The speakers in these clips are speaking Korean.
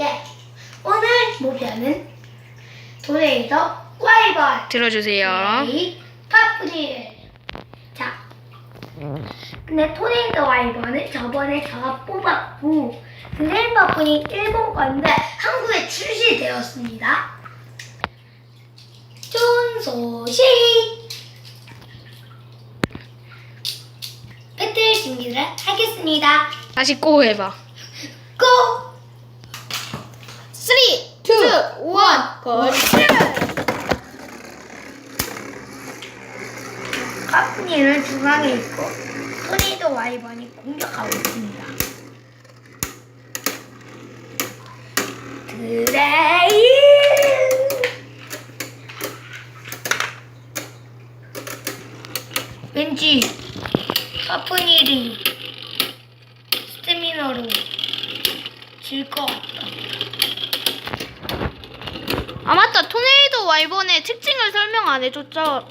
예. 오늘 목표는 도네이터 와이번 들어주세요. 이 파프리를 자 근데 토네이터 와이번을 저번에 제가 뽑았고 그 헬퍼분이 일본 건데 한국에 출시되었습니다 좋은 소식 배틀 준비를 하겠습니다 다시 고 해봐. 고! 3, 2, 1, 고! 카프니는 중앙에 있고 토네이도 와이번이 공격하고 있습니다. 드레이 왠지 카프니를 스태미너로 질 것 같다. 아 맞다 토네 와이번의 특징을 설명 안 해줬죠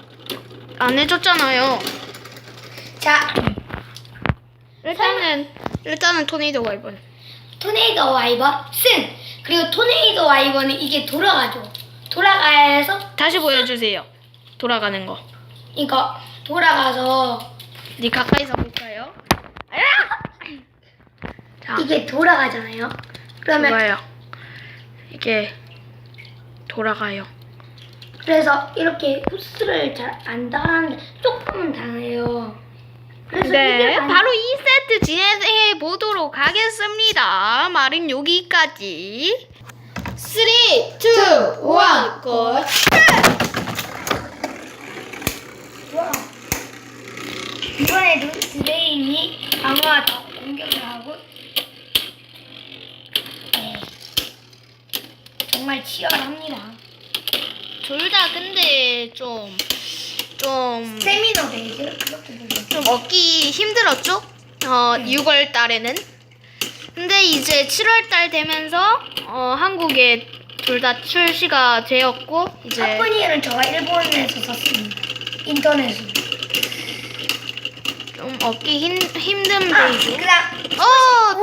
안 해줬잖아요 자, 일단은 일단은 토네이도 와이번 토네이도 와이번 승! 그리고 토네이도 와이번은 이게 돌아가죠. 돌아가서 다시 보여주세요 돌아가는 거 이거 돌아가서 이제 가까이서 볼까요? 아야! 자 이게 돌아가잖아요. 그러면 좋아요 이게 돌아가요 그래서 이렇게 후스를 잘 안 당하는데 조금은 당해요. 그래서 네 이게 만- 바로 2세트 진행해 보도록 하겠습니다 말은 여기까지 3, 2, 1, 고! 와. 이번에도 드레인이 강화하다 공격을 하고 네. 정말 치열합니다. 둘 다 근데 좀, 좀, 세미너 데이즈 이렇게 보면 좀 얻기 힘들었죠? 어, 6월 달에는. 근데 이제 7월 달 되면서, 어, 한국에 둘 다 출시가 되었고, 이제, 카프니를 제가 일본에서 샀습니다. 인터넷으로. 좀 얻기 힘, 힘든 아, 데이죠. 그다음 어.